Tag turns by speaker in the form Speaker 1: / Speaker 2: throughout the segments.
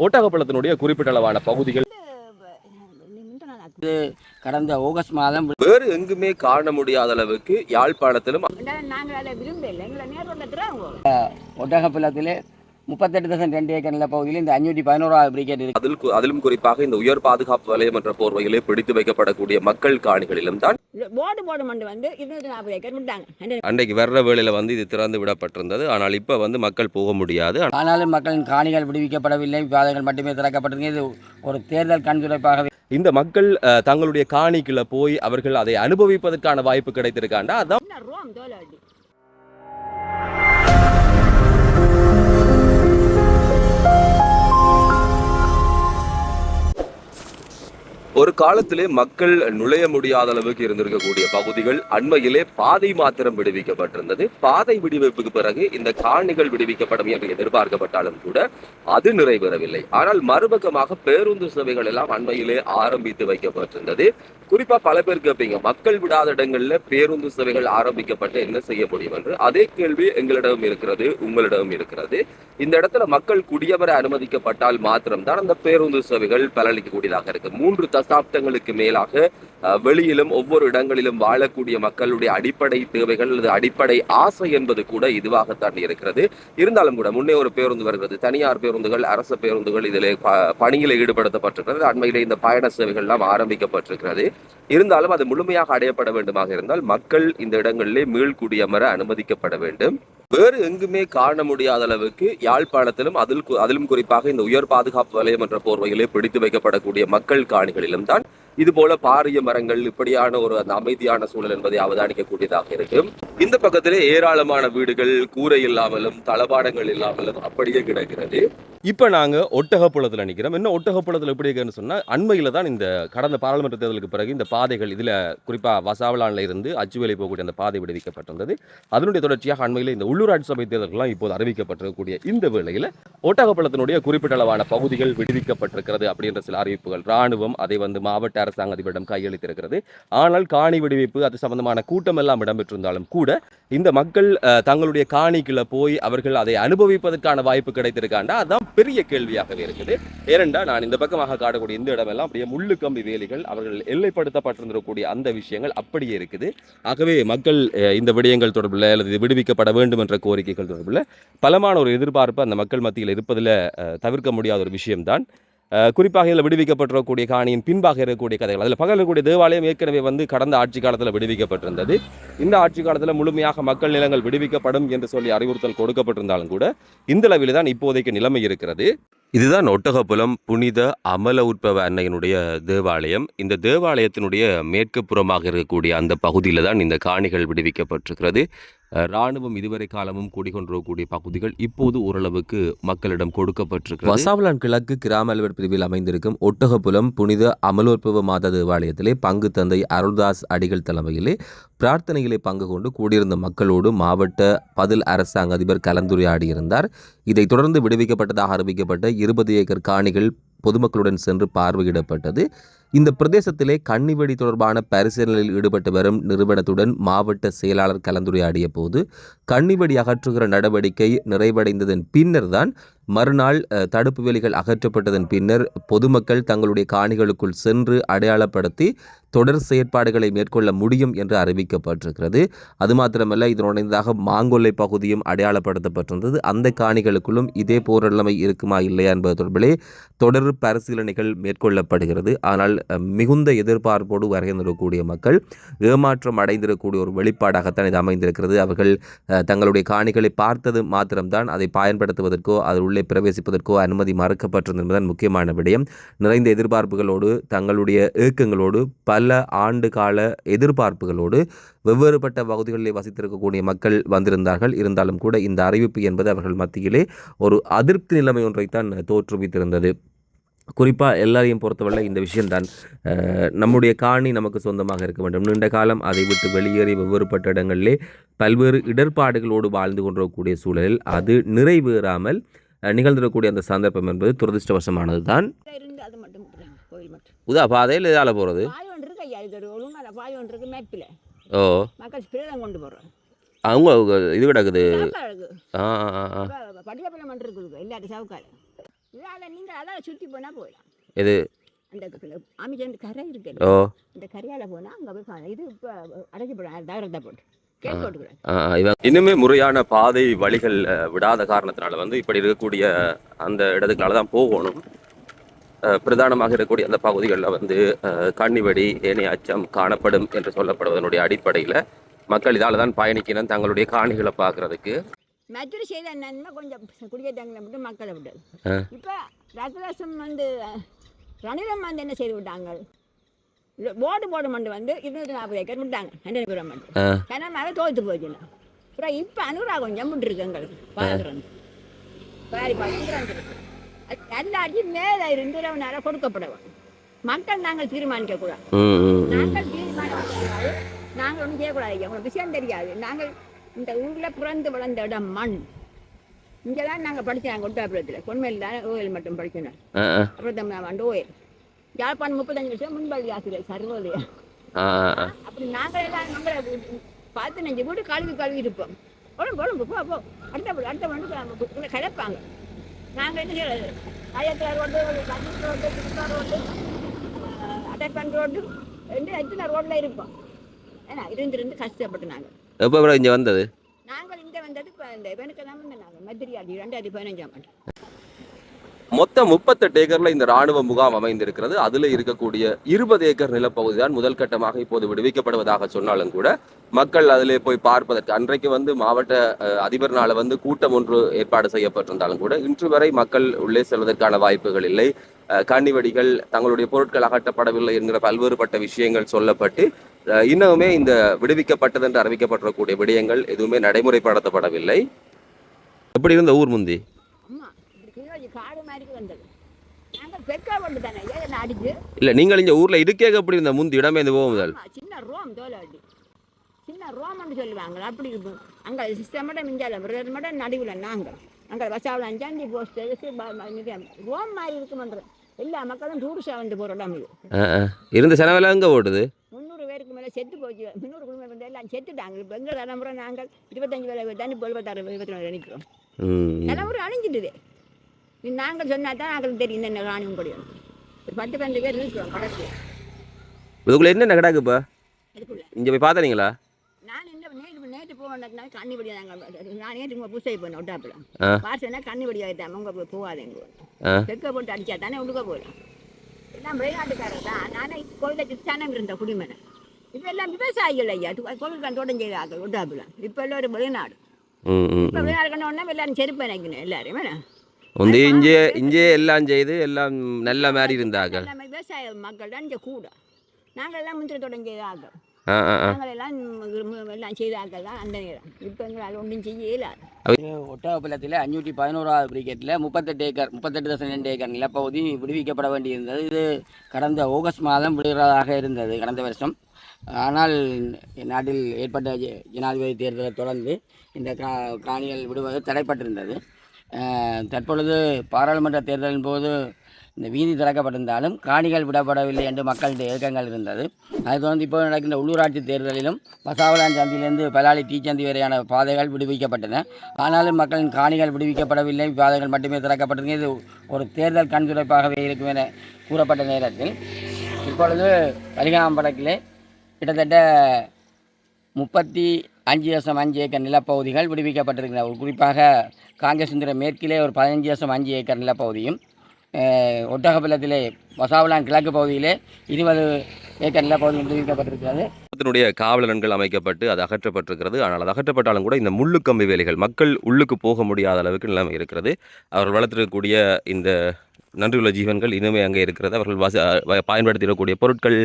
Speaker 1: ஒட்டகப்பள்ளத்தினுடைய குறிப்பிட்ட அளவான பகுதிகள்
Speaker 2: கடந்த ஆகஸ்ட் மாதம்
Speaker 1: வேறு எங்குமே காண முடியாத அளவுக்கு யாழ்ப்பாணத்திலும்
Speaker 3: நாங்கள்
Speaker 2: முப்பத்தெட்டு தசம் ரெண்டு ஏக்கர் நில பகுதியில் இந்த அஞ்சூற்றி பதினோராவது பிரிகேட் இருக்கு.
Speaker 1: அதில் அதிலும் குறிப்பாக இந்த உயர் பாதுகாப்பு வலயம் என்ற போர்வையிலே பிடித்து வைக்கப்படக்கூடிய மக்கள் காணிகளிலும் தான்
Speaker 3: போர்டு போர்டு மண்டு வந்து இருநூத்தி நாற்பது ஏக்கர் விட்டாங்க.
Speaker 1: அன்றைக்கு வர்ற வேளையில வந்து இது திறந்து விடப்பட்டிருந்தது. ஆனால் இப்ப வந்து மக்கள் போக முடியாது.
Speaker 2: ஆனாலும் மக்களின் காணிகள் விடுவிக்கப்படவில்லை. பாதைகள் மட்டுமே திறக்கப்பட்டிருக்கு இது ஒரு தேர்தல் கண்துடைப்பாகவே.
Speaker 1: இந்த மக்கள் அஹ், தங்களுடைய காணிக்குள்ள போய் அவர்கள் அதை அனுபவிப்பதற்கான வாய்ப்பு கிடைத்திருக்காண்டா? அதான் ஒரு காலத்திலே மக்கள் நுழைய முடியாத அளவுக்கு இருந்திருக்கக்கூடிய பகுதிகள் அண்மையிலே பாதை மாத்திரம் விடுவிக்கப்பட்டிருந்தது. பாதை விடுவிப்புக்கு பிறகு இந்த காணிகள் விடுவிக்கப்படும் என்று எதிர்பார்க்கப்பட்டாலும் கூட அது நிறைவேறவில்லை. ஆனால் மறுபக்கமாக பேருந்து சேவைகள் எல்லாம் அண்மையிலே ஆரம்பித்து வைக்கப்பட்டிருந்தது. குறிப்பா பல பேர் கேட்பீங்க மக்கள் விடாத இடங்கள்ல பேருந்து சேவைகள் ஆரம்பிக்கப்பட்டு என்ன செய்ய முடியும் என்று? அதே கேள்வி எங்களிடம் இருக்கிறது உங்களிடம் இருக்கிறது. இந்த இடத்துல மக்கள் குடியவர அனுமதிக்கப்பட்டால் மாத்திரம்தான் அந்த பேருந்து சேவைகள் பலனளிக்கக்கூடியதாக இருக்கு. மூன்று தசாப்தங்களுக்கு மேலாக வெளியிலும் ஒவ்வொரு இடங்களிலும் வாழக்கூடிய மக்களுடைய அடிப்படை தேவைகள் அல்லது அடிப்படை ஆசை என்பது கூட இதுவாகத்தான் இருக்கிறது. இருந்தாலும் கூட முன்னே ஒரு பேருந்து வருகிறது. தனியார் பேருந்துகள் அரசு பேருந்துகள் இதில் பணியில் ஈடுபடுத்தப்பட்டிருக்கிறது. அண்மையிலே இந்த பயண சேவைகள்லாம் ஆரம்பிக்கப்பட்டிருக்கிறது. இருந்தாலும் அது முழுமையாக அடையப்பட வேண்டுமாக இருந்தால் மக்கள் இந்த இடங்களிலே மீள்குடியமர அனுமதிக்கப்பட வேண்டும். வேறு எங்குமே காண முடியாத அளவுக்கு யாழ்ப்பாணத்திலும் அதில் அதிலும் குறிப்பாக இந்த உயர் பாதுகாப்பு வலயம் என்ற போர்வையிலே பிடித்து வைக்கப்படக்கூடிய மக்கள் காணிகளிலும் தான் இது போல பாரிய மரங்கள் இப்படியான ஒரு அந்த அமைதியான சூழல் என்பதை அவதானிக்கக்கூடியதாக இருக்கும். இந்த பக்கத்திலே ஏராளமான வீடுகள் கூரை இல்லாமலும் தளபாடங்கள் இல்லாமலும் அப்படியே கிடக்கிறது. இப்ப நாங்க ஒட்டகப்புலத்துல நிக்கிறோம். என்ன ஒட்டகப்புலத்தில் எப்படி இருக்குன்னு சொன்னா அண்மையில தான் இந்த கடந்த பாராளுமன்ற தேர்தலுக்கு பிறகு இந்த பாதைகள் இதுல குறிப்பா வசாவளான்ல இருந்து அச்சுவேலை போகக்கூடிய அந்த பாதை விடுவிக்கப்பட்டிருந்தது. அதனுடைய தொடர்ச்சியாக அண்மையில் இந்த உள்ளூராட்சி சபை தேர்தல்கள்லாம் இப்போது அறிவிக்கப்பட்டிருக்கக்கூடிய இந்த வேளையில ஒட்டகப்பள்ளத்தினுடைய குறிப்பிட்ட அளவான பகுதிகள் விடுவிக்கப்பட்டிருக்கிறது அப்படின்ற சில அறிவிப்புகள் ராணுவம் அதை வந்து மாவட்ட மாவட்ட அரசாங்கத்திடம் கையளித்திருக்கிறது. ஆனால் காணி விடுவிப்பு அது சம்பந்தமான கூட்டம் எல்லாம் இடம்பெற்றிருந்தாலும் கூட இந்த மக்கள் தங்களுடைய காணிக்குள்ள போய் அவர்கள் அதை அனுபவிப்பதற்கான வாய்ப்பு கிடைத்திருக்காண்டா? அதான் பெரிய கேள்வியாகவே இருக்குது. ஏனென்றா நான் இந்த பக்கமாக காட்டக்கூடிய இந்த இடமெல்லாம் அப்படியே முள்ளு கம்பி வேலிகள் அவர்கள் எல்லைப்படுத்தப்பட்டிருந்திருக்கக்கூடிய அந்த விஷயங்கள் அப்படியே இருக்குது. ஆகவே மக்கள் இந்த விடயங்கள் தொடர்பில் அல்லது விடுவிக்கப்பட வேண்டும் என்ற கோரிக்கைகள் தொடர்பில் பலமான ஒரு எதிர்பார்ப்பு அந்த மக்கள் மத்தியில் இருப்பதில் தவிர்க்க முடியாத ஒரு விஷயம்தான். குறிப்பாக இதில் விடுவிக்கப்பட்டிருக்கக்கூடிய காணியின் பின்பாக இருக்கக்கூடிய கதைகள். அதில் பகல் இருக்கக்கூடிய தேவாலயம் ஏற்கனவே வந்து கடந்த ஆட்சி காலத்தில் விடுவிக்கப்பட்டிருந்தது. இந்த ஆட்சி காலத்தில் முழுமையாக மக்கள் நிலங்கள் விடுவிக்கப்படும் என்று சொல்லி அறிவுறுத்தல் கொடுக்கப்பட்டிருந்தாலும் கூட இந்த அளவில் தான் இப்போதைக்கு நிலைமை இருக்கிறது. இதுதான் ஒட்டகப்புலம் புனித அமல உற்பவ அன்னையினுடைய தேவாலயம். இந்த தேவாலயத்தினுடைய மேற்கு புறமாக இருக்கக்கூடிய அந்த பகுதியில் தான் இந்த காணிகள் விடுவிக்கப்பட்டிருக்கிறது. இராணுவம் ராணுவம் இதுவரை காலமும் குடிகொண்டிருக்கக்கூடிய பகுதிகள் இப்போது ஓரளவுக்கு மக்களிடம் கொடுக்கப்பட்டிருக்கிறது. வசாவலான் கிழக்கு கிராம அலுவலர் பிரிவில் அமைந்திருக்கும் ஒட்டகப்புலம் புனித அமலோற்பவ மாதா தேவாலயத்திலே பங்கு தந்தை அருள்தாஸ் அடிகள் தலைமையிலே பிரார்த்தனைகளை பங்கு கொண்டு கூடியிருந்த மக்களோடு மாவட்ட பதில் அரசாங்க அதிபர் கலந்துரையாடியிருந்தார். இதைத் தொடர்ந்து விடுவிக்கப்பட்டதாக அறிவிக்கப்பட்ட இருபது ஏக்கர் காணிகள் பொதுமக்களுடன் சென்று பார்வையிடப்பட்டது. இந்த பிரதேசத்திலே கன்னிவெடி தொடர்பான பரிசீலனையில் ஈடுபட்டு வரும் நிறுவனத்துடன் மாவட்ட செயலாளர் கலந்துரையாடிய போது கன்னிவெடி அகற்றுகிற நடவடிக்கை நிறைவடைந்ததன் பின்னர் தான் மறுநாள் தடுப்பு வேலிகள் அகற்றப்பட்டதன் பின்னர் பொதுமக்கள் தங்களுடைய காணிகளுக்குள் சென்று அடையாளப்படுத்தி தொடர் செயற்பாடுகளை மேற்கொள்ள முடியும் என்று அறிவிக்கப்பட்டிருக்கிறது. அது மாத்திரமல்ல இதனுடையதாக மாங்கொல்லை பகுதியும் அடையாளப்படுத்தப்பட்டிருந்தது. அந்த காணிகளுக்குள்ளும் இதே போர் நிலைமை இருக்குமா இல்லையா என்பது தொடர்பிலே தொடர் பரிசீலனைகள் மேற்கொள்ளப்படுகிறது. ஆனால் மிகுந்த எதிர்பார்ப்போடு வரையந்திருக்கக்கூடிய மக்கள் ஏமாற்றம் அடைந்திருக்கக்கூடிய ஒரு வெளிப்பாடாகத்தான் இது அமைந்திருக்கிறது. அவர்கள் தங்களுடைய காணிகளை பார்த்தது மாத்திரம்தான் அதை பயன்படுத்துவதற்கோ அதில் உள்ளே பிரவேசிப்பதற்கோ அனுமதி மறுக்கப்பட்டிருந்தது முக்கியமான விடயம். நிறைந்த எதிர்பார்ப்புகளோடு தங்களுடைய ஏக்கங்களோடு பல ஆண்டு கால எதிர்பார்ப்புகளோடு வெவ்வேறுபட்ட பகுதிகளிலே வசித்திருக்கக்கூடிய மக்கள் வந்திருந்தார்கள். இருந்தாலும் கூட இந்த அறிவிப்பு என்பது அவர்கள் மத்தியிலே ஒரு அதிருப்தி நிலைமை ஒன்றைத்தான் தோற்றுவித்திருந்தது. குறிப்பாக எல்லாரையும் பொறுத்தவரை இந்த விஷயம்தான் நம்முடைய காணி நமக்கு சொந்தமாக இருக்க வேண்டும். நீண்ட காலம் அதை விட்டு வெளியேறி வெவ்வேறுபட்ட இடங்களிலே பல்வேறு இடர்பாடுகளோடு வாழ்ந்து கொண்டிருக்கக்கூடிய சூழலில் அது நிறைவேறாமல் அஹ், நிகழ்ந்திருக்கக்கூடிய அந்த சந்தர்ப்பம் என்பது துரதிருஷ்டவசமானது தான் உதா பாதையில் இதால் போகிறது
Speaker 3: இது
Speaker 1: ஓ.
Speaker 3: கொண்டு
Speaker 1: அவங்க இது கிடக்குது. ஆ ஆ, எது?
Speaker 3: அந்த அமைச்சர் கரை இருக்கு
Speaker 1: ஓ.
Speaker 3: இந்த கரையால் போனால் அங்கே போய் இது இப்போ அடைச்சி போடுறாங்க தகரத்தை போட்டு.
Speaker 1: இன்னுமே முறையான பாதை வழிகள் விடாத காரணத்தினால வந்து இப்படி இருக்கக்கூடிய அந்த இடத்துக்குனால தான் போகணும். பிரதானமாக இருக்கக்கூடிய அந்த பகுதிகளில் வந்து கன்னிவெடி ஏனைய அச்சம் காணப்படும் என்று சொல்லப்படுவதனுடைய அடிப்படையில் மக்கள் இதால் தான் பயணிக்கணும் தங்களுடைய காணிகளை பார்க்கறதுக்கு.
Speaker 3: மெச்சூரி செய்த நன்மை கொஞ்சம் குடியேற்றங்களை மட்டும் மக்களை விட்டது. இப்போ ரத்ராசம் வந்து ரணிலம் வந்து என்ன செய்து விட்டாங்க? போர்டு போர்டு மண்டு வந்து இருநூத்தி நாற்பது ஏக்கர் விட்டாங்க. மண்டு
Speaker 1: ஆ.
Speaker 3: கிணறு தோத்து போச்சுன்னா. அப்புறம் இப்போ அனுரா கொஞ்சம் விட்டுருக்கு எங்களுக்கு. பாக்குறது பாரி பாக்குறது எல்லாத்தையும் மேலே இருந்துறவனால கொடுக்கப்படவும் மக்கள் நாங்கள் தீர்மானிக்க கூடாது நாங்கள் தீர்மானிக்க நாங்கள் ஒன்றும் செய்யக்கூடாது. உங்களுக்கு விஷயம் தெரியாது. நாங்கள் இந்த ஊரில் பிறந்து வளர்ந்த இடம் மண். இங்கே தான் நாங்கள் படித்தோம் ஒட்டாபுரத்தில். பொன்மையில் தான் ஓயல் மட்டும்
Speaker 1: ஆ
Speaker 3: அப்புறம் தமிழ் ஆண்டு ஓயல். யாழ்ப்பாணம் முப்பத்தஞ்சு வருஷம் முன்பள்ளி ஆசிரியர்
Speaker 1: ஆ
Speaker 3: அப்படி நாங்கள் எல்லாம் நம்மளை பதினஞ்சு வீடு கழுவி கழுவி இருப்போம். உடம்பு உடம்பு போ போ. அடுத்த அடுத்த வீடு கிடப்பாங்க. நாங்கள் என்ன செய்யறது? ஆயிரத்தி ரோடு கண்டிப் ரோடு திருப்பா ரோடு அட்டர்பன் ரோடு ரெண்டு எத்தனை ரோட்டில் இருப்போம். ஏன்னா இருந்து இருந்து கஷ்டப்பட்டு நாங்கள்
Speaker 1: எப்போ இங்கே வந்தது?
Speaker 3: நாங்கள் இங்கே வந்தது இப்போ இந்த இவனுக்கு தான் நாங்கள் மதுரையாடி ரெண்டாயிரத்தி பதினஞ்சாம் ஆண்டு.
Speaker 1: மொத்தம் முப்பத்தெட்டு ஏக்கர்ல இந்த ராணுவ முகாம் அமைந்திருக்கிறது. அதுல இருக்கக்கூடிய இருபது ஏக்கர் நிலப்பகுதி தான் முதல் கட்டமாக இப்போது விடுவிக்கப்படுவதாக சொன்னாலும் கூட மக்கள் அதிலே போய் பார்ப்பதற்கு அன்றைக்கு வந்து மாவட்ட அதிபர்னால வந்து கூட்டம் ஒன்று ஏற்பாடு செய்யப்பட்டிருந்தாலும் கூட இன்று வரை மக்கள் உள்ளே செல்வதற்கான வாய்ப்புகள் இல்லை. கண்ணிவெடிகள் கன்னிவெடிகள் தங்களுடைய பொருட்கள் அகற்றப்படவில்லை என்கிற பல்வேறுபட்ட விஷயங்கள் சொல்லப்பட்டு இன்னமுமே இந்த விடுவிக்கப்பட்டது என்று அறிவிக்கப்பட்டிருக்கக்கூடிய விடயங்கள் எதுவுமே நடைமுறைப்படுத்தப்படவில்லை. எப்படி இருந்த ஊர் முந்தி?
Speaker 3: காடு மாதிரி வந்தது. நாங்கள் பெக்கா கொண்டு தானே ஏன் அடிச்சு?
Speaker 1: இல்ல நீங்கள் இங்க ஊர்ல இருக்கே எப்படி இருந்த? முந்தி இடமே இந்த போகுதல்
Speaker 3: ஆமா, சின்ன ரோம் தோலாடி சின்ன ரோம்னு சொல்லுவாங்க அப்படி இருக்கும். அங்கே சிஸ்டமோட மிஞ்சால விரதமோட நடுவில் நாங்கள். அங்கே வசாவில் அஞ்சாந்தி போஸ்ட் ரோம் மாதிரி இருக்குமன்ற எல்லா மக்களும் டூரிஸ்டாக வந்து போகிற இடம் இது.
Speaker 1: இருந்த செலவெல்லாம் எங்க ஓடுது?
Speaker 3: முந்நூறு பேருக்கு மேலே செத்து போச்சு. முந்நூறு குடும்பம் வந்து எல்லாம் செத்துட்டாங்க. இப்போ எங்கள் தலைமுறை நாங்கள் இருபத்தஞ்சு வேலை தானே இப்போ எழுபத்தாறு இருபத்தி நாலு நிற்கிறோம்
Speaker 1: ம்.
Speaker 3: தலைமுறை அழிஞ்சிட்டுது நாங்கள் சொன்னா தான் நாங்களுக்கு தெரியும் என்ன ராணியம் முடியும் ஒரு பத்து பன்னெண்டு பேர் இருக்கிறோம் கடைசி
Speaker 1: இதுக்குள்ள என்ன கிடக்கு இப்ப? இங்க போய் பார்த்தீங்களா
Speaker 3: நான் இந்த நேற்று நேற்று போனதுனால கண்ணி நாங்கள் நான் நேற்று உங்கள் பூசை போனேன் ஒட்டாப்பில். வாசனா கண்ணி வடியா ஆகிட்டாம உங்கள் போய் போகாதீங்க. செக்க போட்டு அடிச்சா தானே உழுக போகலாம் எல்லாம் வெளிநாட்டுக்காரர் தான். நானே கோயிலுக்கு சனம் இருந்த குடிமனை இப்போ எல்லாம் விவசாயிகள் ஐயா. கோவில் கண்டோடம் செய்தார்கள் ஒட்டாப்பில். இப்போ எல்லாம் ஒரு வெளிநாடு. இப்போ வெளிநாடு கண்டோடனே எல்லாரும் செருப்பு நினைக்கணும் எல்லாரும். என்ன
Speaker 1: வந்து இங்கே இங்கே எல்லாம் செய்து எல்லாம் நல்ல மாதிரி இருந்தாங்க
Speaker 3: எல்லாமே விவசாய மக்கள் தான் இங்கே கூட. நாங்கள் எல்லாம் முந்திர இயலாது
Speaker 2: ஒட்டகப்பள்ளத்தில் அஞ்சூற்றி பதினோராவது பிரிகேட்டில் முப்பத்தெட்டு ஏக்கர் முப்பத்தெட்டு தசம் ரெண்டு ஏக்கர் நிலப்பகுதி விடுவிக்கப்பட வேண்டியிருந்தது. இது கடந்த ஆகஸ்ட் மாதம் விடுகிறதாக இருந்தது கடந்த வருஷம். ஆனால் நாட்டில் ஏற்பட்ட ஜ- ஜனாதிபதி தேர்தலை தொடர்ந்து இந்த கா காணிகள் விடுவது தடைப்பட்டிருந்தது. தற்பொழுது பாராளுமன்ற தேர்தலின் போது இந்த வீதி திறக்கப்பட்டிருந்தாலும் காணிகள் விடப்படவில்லை என்று மக்களுடைய இயக்கங்கள் இருந்தது. அது தொடர்ந்து இப்போ நடக்கின்ற உள்ளூராட்சி தேர்தலிலும் பசாவலான் சந்தியிலிருந்து பலாலி டீச்சந்தி வரையான பாதைகள் விடுவிக்கப்பட்டன. ஆனாலும் மக்களின் காணிகள் விடுவிக்கப்படவில்லை. பாதைகள் மட்டுமே திறக்கப்பட்டிருக்கு இது ஒரு தேர்தல் கண்துடைப்பாகவே இருக்கும் என கூறப்பட்ட நேரத்தில். இப்பொழுது வலிகாம்படக்கிலே கிட்டத்தட்ட முப்பத்தி அஞ்சு தசம் அஞ்சு ஏக்கர் நிலப்பகுதிகள் விடுவிக்கப்பட்டிருக்கின்றன. குறிப்பாக காங்கேசுந்திர மேற்கிலே ஒரு பதினஞ்சு தசம் அஞ்சு ஏக்கர் நிலப்பகுதியும் ஒட்டகப்பள்ளத்திலே வசாவலான் கிழக்கு பகுதியிலே இருபது ஏக்கர் நிலப்பகுதியும் விடுவிக்கப்பட்டிருக்கிறது.
Speaker 1: அதனுடைய காவலன்கள் அமைக்கப்பட்டு அது அகற்றப்பட்டிருக்கிறது. ஆனால் அது அகற்றப்பட்டாலும் கூட இந்த முள்ளுக்கம்பி வேலைகள் மக்கள் உள்ளுக்கு போக முடியாத அளவுக்கு நிலைமை இருக்கிறது. அவர்கள் வளர்த்திருக்கக்கூடிய இந்த நன்றியுள்ள ஜீவன்கள் இனிமே அங்கே இருக்கிறது. அவர்கள் வச பயன்படுத்திடக்கூடிய பொருட்கள்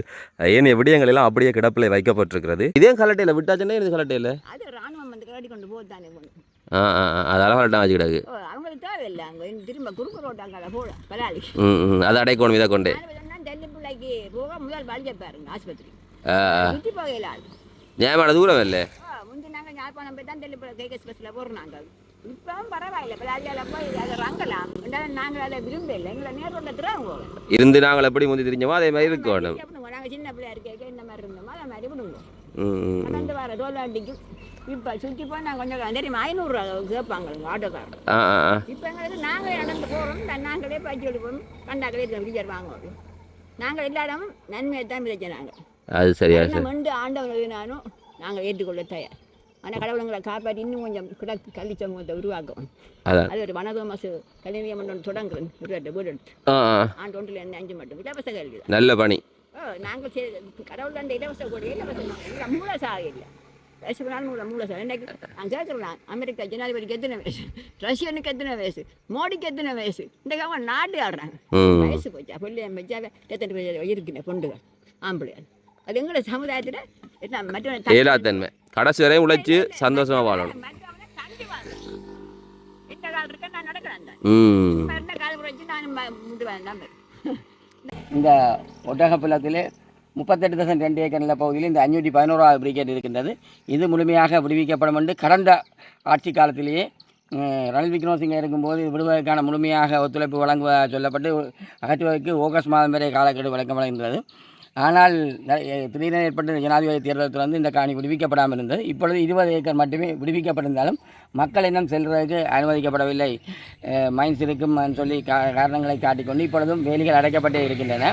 Speaker 1: ஏனைய விடயங்கள் எல்லாம் அப்படியே கிடப்பில் வைக்கப்பட்டிருக்கிறது. இதே கலட்டையில் விட்டாச்சுன்னா இது கலட்டையில்? ஆ ஆ ஆ, அதெல்லாம் கலட்டம் வச்சு கிடக்கு
Speaker 3: ஓ, அவங்களுக்கு தேவையில்லை. அங்கே திரும்ப குறுக்கு ரோட்டாங்க போல பலாலி
Speaker 1: ம் ம் அது அடைக்கணும் இதை கொண்டு.
Speaker 3: பிள்ளைக்கு போக முதல் பாருங்க ஆஸ்பத்திரி.
Speaker 1: தூரம் இல்லை.
Speaker 3: முந்தி நாங்கள் ஞாபகம் போய் தான் டெல்லி கேகஸ் பஸ்ஸில் போகிறோம் நாங்கள் இப்பவும் பரவாயில்ல. பலாலியால் போய் அதை ரங்கலாம். நாங்கள் அதை விரும்பல. எங்களை நேரோட திராங்க
Speaker 1: இருந்து நாங்கள் எப்படி முந்தி தெரிஞ்சோமோ அதே மாதிரி இருக்கணும்.
Speaker 3: நாங்கள் சின்ன பிள்ளையா இருக்க இந்த மாதிரி இருந்தோமோ அதை மாதிரி விடுங்க
Speaker 1: ம் ம் ம்.
Speaker 3: நடந்து வர தோலாண்டிக்கும் இப்போ சுற்றி நான் கொஞ்சம் தெரியுமா? ஐநூறுரூவா கேட்பாங்க ஆட்டோக்காரர்.
Speaker 1: ஆ ஆ ஆ.
Speaker 3: இப்போ எங்களுக்கு நாங்களே நடந்து போகிறோம் நாங்களே பயிற்சி எடுப்போம். கண்டாக்களே விடியர் வாங்குவோம் நாங்கள் எல்லா இடமும் நன்மையை தான் விதைச்சோம் நாங்கள்
Speaker 1: அது சரியா சரி.
Speaker 3: ஆண்டவன் நானும் நாங்கள் ஏற்றுக்கொள்ள தயார். ஆனால் கடவுளுங்களை காப்பாற்றி இன்னும் கொஞ்சம் கிடக்கு கல்வி சமூகத்தை உருவாக்கும். அது ஒரு வனதோமசு கல்வி மன்றம் தொடங்குறேன் வீடு எடுத்து ஆண்டு ஒன்றில் என்ன அஞ்சு மட்டும். இலவச கல்வி
Speaker 1: நல்ல பணி.
Speaker 3: ஓ நாங்கள் கடவுள் அந்த இலவச கூட இலவசம் இல்லை மூல சாக இல்லை. பேசுகிறாலும் மூல மூல சாக இன்னைக்கு நான் கேட்குறேன் அமெரிக்கா ஜனாதிபதிக்கு எத்தனை வயசு? ரஷ்யனுக்கு எத்தனை வயசு? மோடிக்கு எத்தனை வயசு? இந்த அவன் நாடு ஆடுறாங்க. வயசு போச்சா? பிள்ளை வச்சாவே எத்தனை பேர் இருக்குண்ணே பொண்டுகள் ஆம்பளையார் அது எங்களோட சமுதாயத்தில் என்ன மற்ற
Speaker 1: ஏலாத்தன்மை. கடைசி வரையும் உழைச்சி சந்தோஷமா வாழணும்.
Speaker 3: மற்றவனை இந்த கால் இருக்க நான் நடக்கிறேன் தான்
Speaker 1: ம்.
Speaker 3: இப்ப என்ன கால் வச்சு நான் முட்டு வேண்டாம்
Speaker 2: இந்த ஒட்டகப்பள்ளத்திலே முப்பத்தெட்டு தசம் ரெண்டு ஏக்கர் நிலப்பகுதியில் இந்த அஞ்சூற்றி பதினோராவது பிரிகேட் இருக்கின்றது. இது முழுமையாக விடுவிக்கப்படும் என்று கடந்த ஆட்சி காலத்திலேயே ரணில் விக்ரமசிங்க இருக்கும்போது விடுவதற்கான முழுமையாக ஒத்துழைப்பு வழங்குவ சொல்லப்பட்டு அகற்றுவதற்கு ஆகஸ்ட் மாதம் வரை காலக்கெடு வழங்கப்படுகின்றது. ஆனால் திடீரென ஏற்பட்ட ஜனாதிபதி தேர்தலை தொடர்ந்து இந்த காணி விடுவிக்கப்படாமல் இருந்தது இப்பொழுது இருபது ஏக்கர் மட்டுமே விடுவிக்கப்பட்டிருந்தாலும் மக்கள் இன்னும் செல்வதற்கு அனுமதிக்கப்படவில்லை. மைன்ஸ் இருக்கும் சொல்லி கா காரணங்களை காட்டிக்கொண்டு இப்பொழுதும் வேலிகள் அடைக்கப்பட்டே இருக்கின்றன.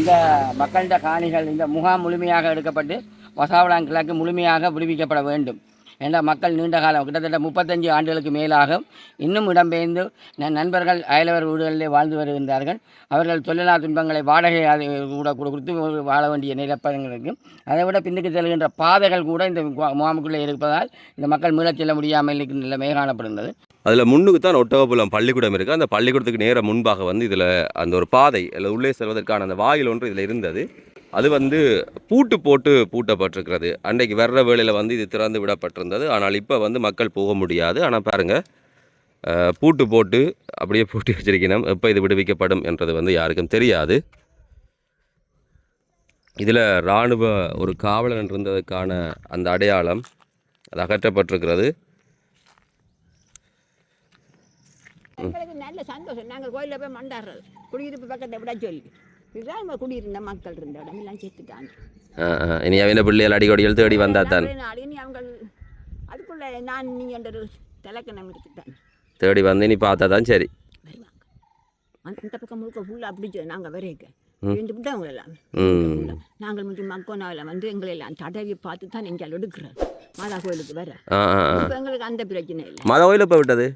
Speaker 2: இந்த மக்களிட காணிகள் இந்த முகாம் முழுமையாக எடுக்கப்பட்டு வசாவளாங் கிழக்கு முழுமையாக விடுவிக்கப்பட வேண்டும். ஏண்டா மக்கள் நீண்ட காலம் கிட்டத்தட்ட முப்பத்தஞ்சு ஆண்டுகளுக்கு மேலாக இன்னும் இடம்பெயர்ந்து நண்பர்கள் அயலவர் வீடுகளிலே வாழ்ந்து வருகின்றார்கள். அவர்கள் தொழிலா துன்பங்களை வாடகை அதை கூட கொடுத்து வாழ வேண்டிய நிலப்பதங்கள் அதை விட பின்னுக்கு செல்கின்ற பாதைகள் கூட இந்த முகாமுக்குள்ளே இருப்பதால் இந்த மக்கள் மீளச் செல்ல முடியாமல் இருக்கின்ற நிலைமை காணப்படுகிறது
Speaker 1: அதில் முன்னுக்கு தான் ஒட்டகப்புலம் பள்ளிக்கூடம் இருக்குது அந்த பள்ளிக்கூடத்துக்கு நேர முன்பாக வந்து இதில் அந்த ஒரு பாதை அதில் உள்ளே செல்வதற்கான அந்த வாயில் ஒன்று இதில் இருந்தது. அது வந்து பூட்டு போட்டு பூட்டப்பட்டிருக்கிறது. அன்றைக்கு வர்ற வேளையில் வந்து இது திறந்து விடப்பட்டிருந்தது. ஆனால் இப்போ வந்து மக்கள் போக முடியாது. ஆனால் பாருங்கள் பூட்டு போட்டு அப்படியே பூட்டி வச்சிருக்கணும். எப்போ இது விடுவிக்கப்படும் என்றது வந்து யாருக்கும் தெரியாது. இதில் இராணுவ ஒரு காவலன் இருந்ததுக்கான அந்த அடையாளம் அது அகற்றப்பட்டிருக்கிறது.
Speaker 3: நல்ல சந்தோஷம். நாங்கள் கோயிலில் போய் மண்டாடுறது. குடியிருப்பு பக்கத்தை விட சொல்லி. இதுதான் குடியிருந்த மக்கள் இருந்த இடம். எல்லாம் செத்துட்டாங்க
Speaker 1: இனி அவன பிள்ளைகள் அடிக்கொடிகள் தேடி வந்தா தான்.
Speaker 3: அடினி அவங்க அதுக்குள்ள நான் நீ என்ற தலைக்கணம் இருக்குதான்
Speaker 1: தேடி வந்து நீ பார்த்தா தான் சரி.
Speaker 3: அந்த இந்த பக்கம் முழுக்க ஃபுல்லாக அப்படி நாங்கள் வரைக்க. ரெண்டு விட்டவங்க எல்லாம். நாங்கள் மட்டும் மக்கோனாவில் வந்து எங்களை எல்லாம் தடவி பார்த்து தான் எங்கள் எடுக்கிறோம் மாதா கோயிலுக்கு வர. இப்போ எங்களுக்கு அந்த பிரச்சனை இல்லை.
Speaker 1: மத கோயில் இப்போ விட்டது?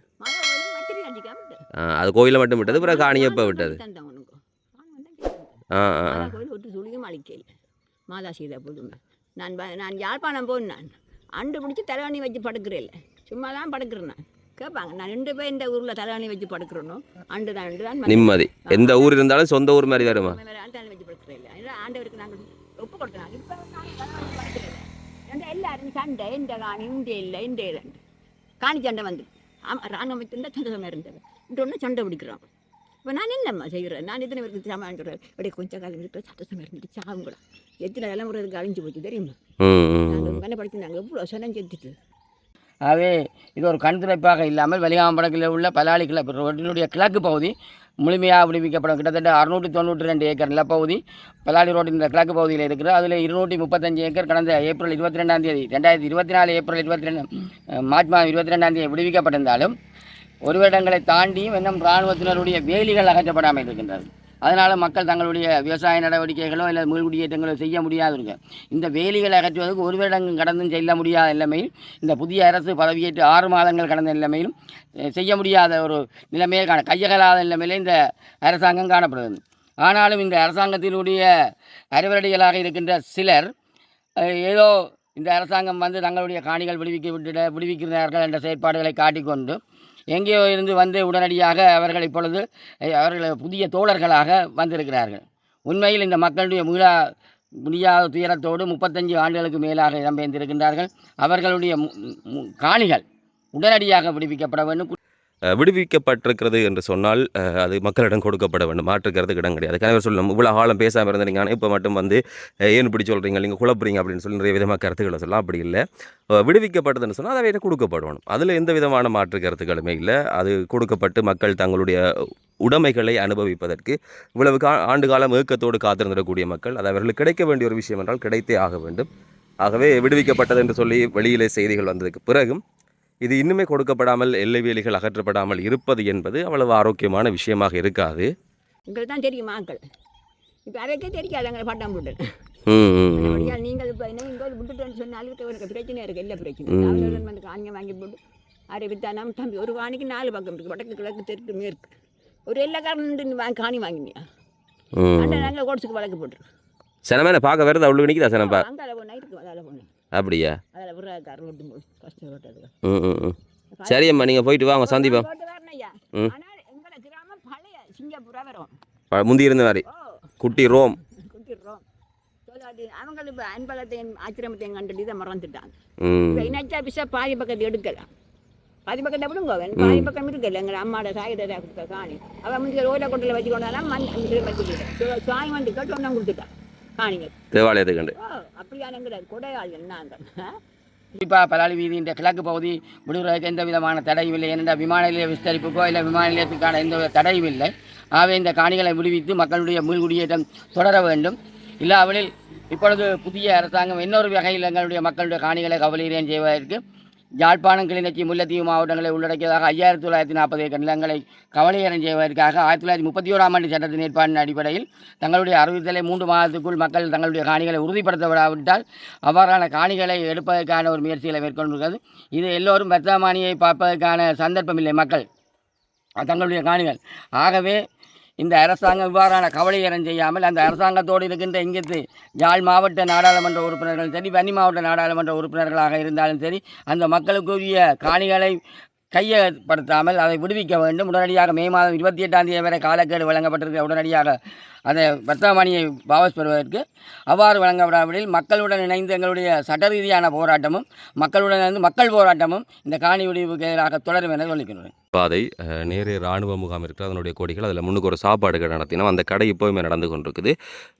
Speaker 1: அது கோயிலை மட்டும் விட்டது பிறகு காணியை இப்போ விட்டது
Speaker 3: தந்தவனுக்கு அவன் தான் கேட்டான்.
Speaker 1: ஆ ஆ ஆ.
Speaker 3: மாதா கோயில் சுழியும் அழிக்கல மாதா சீதா புதுமை நான் நான் யாழ்ப்பாணம் போனேன் அண்டு பிடிச்சி தலைவாணி வச்சு படுக்கிறேன். சும்மா தான் படுக்கிறேன் நான். கேட்பாங்க நான் ரெண்டு பேர் இந்த ஊரில் தலைவாணி வச்சு படுக்கிறேனோ? அண்டு தான் அண்டு தான்
Speaker 1: நிம்மதி. எந்த ஊர் இருந்தாலும் சொந்த ஊர் மாதிரி வருமா
Speaker 3: தலைவாணி வச்சு படுக்கிறேன் இல்லை. ஆண்டவருக்கு நாங்கள் ஒப்பு கொடுக்குறாங்க இப்போ படுக்கிறேன் எல்லாரும் சண்டை இந்த காணி இந்த இல்லை இந்த இல்லை காணி சண்டை வந்து ஆமாம் ராணுவம் வச்சிருந்தா சந்தோஷமாக இருந்தது. இந்த ஒன்று சண்டை பிடிக்கிறோம். இப்போ நான் என்னம்மா செய்கிறேன் நான் எத்தனை பேருக்கு சாமான் சொல்கிறேன் அப்படியே கொஞ்சம் காலம் இருக்கிற சந்தோஷமாக இருந்துட்டு கூட எத்தனை தலைமுறைக்கு அழிஞ்சு போச்சு தெரியுமா நாங்கள் கண்ணை படிச்சு எவ்வளோ சனம் செத்துட்டு
Speaker 2: ஆகவே இது ஒரு கண் துடைப்பாக இல்லாமல் வெளியாம்படத்தில் உள்ள பலாளி கிளப் ரோட்டினுடைய கிழக்கு பகுதி முழுமையாக விடுவிக்கப்படும் கிட்டத்தட்ட அறுநூற்றி தொண்ணூற்றி ரெண்டு ஏக்கர் நிலப்பகுதி பலாளி ரோட்டின் இந்த கிழக்கு பகுதியில் இருக்கிறது அதில் இருநூற்றி முப்பத்தஞ்சு ஏக்கர் கடந்த ஏப்ரல் இருபத்தி ரெண்டாம் தேதி ரெண்டாயிரத்தி இருபத்தி நாலு ஏப்ரல் இருபத்தி ரெண்டு மார்ச் மாதம் இருபத்தி ரெண்டாம் தேதி விடுவிக்கப்பட்டிருந்தாலும் ஒரு வருடங்களை தாண்டியும் இன்னும் இராணுவத்தினருடைய வேலிகள் அகற்றப்படாமல் இருக்கின்றது அதனால் மக்கள் தங்களுடைய விவசாய நடவடிக்கைகளோ இல்லை மீள்குடியேற்றங்களோ செய்ய முடியாது இருக்கு இந்த வேலிகளை அகற்றுவதற்கு ஒரு வருடம் கடந்தும் செல்ல முடியாத நிலைமையில் இந்த புதிய அரசு பதவியேற்று ஆறு மாதங்கள் கடந்த நிலைமையிலும் செய்ய முடியாத ஒரு நிலைமையை காண கையகலாத நிலைமையிலே இந்த அரசாங்கம் காணப்படுகிறது. ஆனாலும் இந்த அரசாங்கத்தினுடைய அறிவரடிகளாக இருக்கின்ற சிலர் ஏதோ இந்த அரசாங்கம் வந்து தங்களுடைய காணிகள் விடுவிக்க விட்டுட விடுவிக்கிறார்கள் என்ற செயற்பாடுகளை காட்டிக்கொண்டு எங்கேயோ இருந்து வந்து உடனடியாக அவர்கள் இப்பொழுது அஹ், அவர்கள் புதிய தோழர்களாக வந்திருக்கிறார்கள். உண்மையில் இந்த மக்களுடைய மீளா முடியாத துயரத்தோடு முப்பத்தஞ்சு ஆண்டுகளுக்கு மேலாக இடம்பெயர்ந்திருக்கின்றார்கள் அவர்களுடைய மு- காணிகள் உடனடியாக விடுவிக்கப்பட வேண்டும்.
Speaker 1: விடுவிக்கப்பட்டிருக்கிறது என்று சொன்னால் அது மக்களிடம் கொடுக்கப்பட வேண்டும். மாற்றுக்கிறதுக்கு இடம் கிடையாது. கணவர் சொல்லணும் இவ்வளோ காலம் பேசாமல் இருந்தீங்க ஆனால் இப்போ மட்டும் வந்து ஏன் இப்படி சொல்கிறீங்க நீங்கள் குழப்புறீங்க? அப்படின்னு சொல்லி நிறைய விதமாக கருத்துக்களை சொல்லலாம். அப்படி இல்லை. விடுவிக்கப்பட்டதுன்னு சொன்னால் அதை கொடுக்கப்படணும்? அதில் எந்த விதமான மாற்று கருத்துக்களுமே இல்லை. அது கொடுக்கப்பட்டு மக்கள் தங்களுடைய உடைமைகளை அனுபவிப்பதற்கு இவ்வளவு கா ஆண்டு காலம் ஏக்கத்தோடு காத்திருந்திடக்கூடிய மக்கள் அது அவர்களுக்கு கிடைக்க வேண்டிய ஒரு விஷயம் என்றால் கிடைத்தே ஆக வேண்டும். ஆகவே விடுவிக்கப்பட்டது என்று சொல்லி வெளியிலே செய்திகள் வந்ததுக்கு பிறகும் இது இன்னுமே கொடுக்கப்படாமல் எல்லை வேலிகள் அகற்றப்படாமல் இருப்பது என்பது அவ்வளவு ஆரோக்கியமான விஷயமாக இருக்காது.
Speaker 3: எங்களுக்கு தான் தெரியும் ஆக்கள் இப்போ அதைக்கே தெரியாது எங்களை பட்டம் போட்டு நீங்கள் இப்போ என்ன இங்கே விட்டுட்டேன்னு சொன்னாலும் ஒரு பிரச்சனை இருக்குது எல்லா பிரச்சனை. வந்து காணியை வாங்கி போட்டு அரை வித்தானாம் தம்பி ஒரு காணிக்கு நாலு பக்கம் இருக்குது வடக்கு கிழக்கு தெற்கு மேற்கு ஒரு எல்லாக்காரன் வாங்கி காணி வாங்கினியா? நாங்கள் கோட்ஸுக்கு வழக்கு போட்டுரு
Speaker 1: சனமே பார்க்க வருது அவ்வளோ நிற்கிதா சனப்பா?
Speaker 3: அங்கே ஒன்றா இருக்குது அதில் ஒன்று
Speaker 1: அப்படியா? ம் ம் ம் சரி அம்மா நீங்கள் போயிட்டு வாங்க சந்திப்போம். ம். முந்தி இருந்த மாதிரி. குட்டி ரோம்.
Speaker 3: அவங்களுக்கு அன்பலத்தையும் ஆச்சிரமத்தையும் கண்டுட்டு இதை மறந்துட்டாங்க இனச்சா பிசா பாதி பக்கத்து எடுக்கலாம். பாதி பக்கத்தை விடுங்க பாதி பக்கம் இருக்குல்ல எங்கள் அம்மாவோட சாயிட கொடுத்த காணி அவன் முந்தைய ரோல கொட்டில் வச்சு கொண்டாலும் மண் சாய் வந்து கேட்டு ஒன்றா கொடுத்துட்டான்.
Speaker 1: தேவாலயத்துக்கு?
Speaker 2: குறிப்பாக பலாலி வீதியின் கிழக்கு பகுதி விடுவதற்கு எந்த விதமான தடையும் இல்லை. ஏனென்றால் விமான நிலைய விஸ்தரிப்புக்கோ இல்லை விமான நிலையத்துக்கான எந்த வித தடையும் இல்லை. ஆகவே இந்த காணிகளை விடுவித்து மக்களுடைய மீள்குடியேற்றம் தொடர வேண்டும். இல்லாவிடில் இப்பொழுது புதிய அரசாங்கம் இன்னொரு வகையில் எங்களுடைய மக்களுடைய காணிகளை கவலீரியம் செய்வதற்கு யாழ்ப்பாணம் கிளிநொச்சி முல்லைத்தீவு மாவட்டங்களை உள்ளடக்கியதாக ஐயாயிரத்தி தொள்ளாயிரத்தி நாற்பது ஏக்கர் நிலங்களை கவலையரம் செய்வதற்காக ஆயிரத்தி தொள்ளாயிரத்தி முப்பத்தி ஓராம் ஆண்டு சட்டத்தின் ஏற்பாட்டின் அடிப்படையில் தங்களுடைய அறிவித்தலை மூன்று மாதத்துக்குள் மக்கள் தங்களுடைய காணிகளை உறுதிப்படுத்த விடாவிட்டால் அவ்வாறான காணிகளை எடுப்பதற்கான ஒரு முயற்சிகளை மேற்கொண்டிருக்கிறது. இது எல்லோரும் வர்த்தமானியை பார்ப்பதற்கான சந்தர்ப்பம் இல்லை மக்கள். தங்களுடைய காணிகள். ஆகவே இந்த அரசாங்கம் இவ்வாறான கவலையரம் செய்யாமல் அந்த அரசாங்கத்தோடு இருக்கின்ற இங்கிருந்து யாழ் மாவட்ட நாடாளுமன்ற உறுப்பினர்கள் சரி வன்னி மாவட்ட நாடாளுமன்ற உறுப்பினர்களாக இருந்தாலும் சரி அந்த மக்களுக்குரிய காணிகளை கையப்படுத்தாமல் அதை விடுவிக்க வேண்டும். உடனடியாக மே மாதம் இருபத்தி எட்டாம் தேதி வரை காலக்கேடு வழங்கப்பட்டிருக்க உடனடியாக அதை வர்த்தமானியை வாபஸ் பெறுவதற்கு அவ்வாறு வழங்கப்படாவிடில் மக்களுடன் இணைந்து எங்களுடைய சட்ட ரீதியான போராட்டமும் மக்களுடன் இணைந்து மக்கள் போராட்டமும் இந்த காணி விடுவிக்கு எதிராக தொடரும் என சொல்லிக்கிறேன்
Speaker 1: பாதை நேரே ராணுவ முகாம் இருக்குது அதனுடைய கொடிகள் அதில் முன்னுக்கு ஒரு சாப்பாடு கடை நடத்தினோம். அந்த கடை இப்போவுமே நடந்து கொண்டிருக்குது.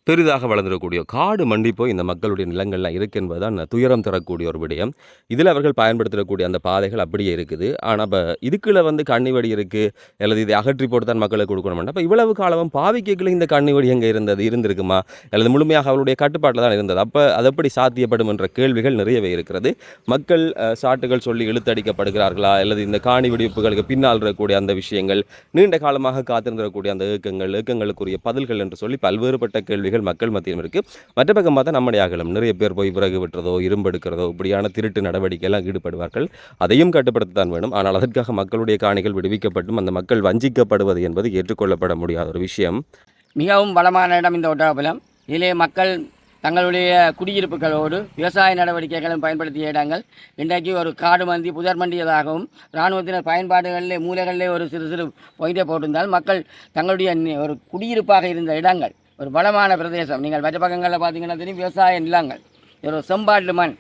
Speaker 1: பெரிதாக வளர்ந்துடக்கூடிய காடு மண்டி போய் இந்த மக்களுடைய நிலங்கள்லாம் இருக்கு என்பதுதான் துயரம் தரக்கூடிய ஒரு விடயம். இதில் அவர்கள் பயன்படுத்தக்கூடிய அந்த பாதைகள் அப்படியே இருக்குது. ஆனால் இப்போ இதுக்குள்ள வந்து கண்ணிவடி இருக்குது அல்லது இதை அகற்றி போட்டு தான் மக்களுக்கு கொடுக்கணும்னா. அப்போ இவ்வளவு காலமும் பாவிக்கைக்குள்ள இந்த கண்ணிவடி எங்கே இருந்தது இருந்திருக்குமா? அல்லது முழுமையாக அவருடைய கட்டுப்பாட்டில் தான் இருந்தது. அப்போ அது எப்படி சாத்தியப்படும் என்ற கேள்விகள் நிறையவே இருக்கிறது. மக்கள் சாட்டுகள் சொல்லி இழுத்தடிக்கப்படுகிறார்களா? அல்லது இந்த காணி வெடிப்புகளுக்கு பின்னால் இருக்கக்கூடிய அந்த விஷயங்கள் நீண்ட காலமாக காத்திருந்திருக்கக்கூடிய அந்த ஏக்கங்கள் ஏக்கங்களுக்குரிய பதில்கள் என்று சொல்லி பல்வேறுபட்ட கேள்விகள் மக்கள் மத்தியிலும் இருக்குது மற்ற பக்கம் பார்த்தா நம்முடைய அகலம் நிறைய பேர் போய் விறகு வெட்டுறதோ இரும்பு எடுக்கிறதோ இப்படியான திருட்டு நடவடிக்கையெல்லாம் ஈடுபடுவார்கள். அதையும் கட்டுப்படுத்தத்தான் வேணும். ஆனால் அதற்காக மக்களுடைய காணிகள் விடுவிக்கப்பட்டும் அந்த மக்கள் வஞ்சிக்கப்படுவது என்பது ஏற்றுக்கொள்ளப்பட முடியாத ஒரு விஷயம்.
Speaker 2: மிகவும் வளமான இடம் இந்த ஒட்டகப்பலம். இதிலே மக்கள் தங்களுடைய குடியிருப்புகளோடு விவசாய நடவடிக்கைகளும் பயன்படுத்திய இடங்கள். இன்றைக்கு ஒரு காடு மந்தி புதர் மண்டியதாகவும் இராணுவத்தினர் பயன்பாடுகளிலே மூலைகளிலே ஒரு சிறு சிறு பொயிட்டை போட்டிருந்தால் மக்கள் தங்களுடைய நி- ஒரு குடியிருப்பாக இருந்த இடங்கள் ஒரு வளமான பிரதேசம். நீங்கள் மற்ற பக்கங்களில் பார்த்தீங்கன்னா தெரியும் விவசாய நிலங்கள். இது ஒரு செம்பாட்டு மண்.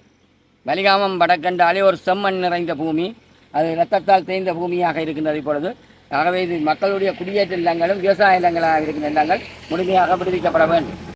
Speaker 2: வலிகாமம் வடக்கண்டாலே ஒரு செம்மண் நிறைந்த பூமி. அது இரத்தத்தால் தேய்ந்த பூமியாக இருக்கின்றது இப்பொழுது. ஆகவே இது மக்களுடைய குடியேற்ற நிலங்களும் விவசாய நிலங்களாக இருக்கின்ற நிலங்கள் முழுமையாக விடுவிக்கப்பட வேண்டும்.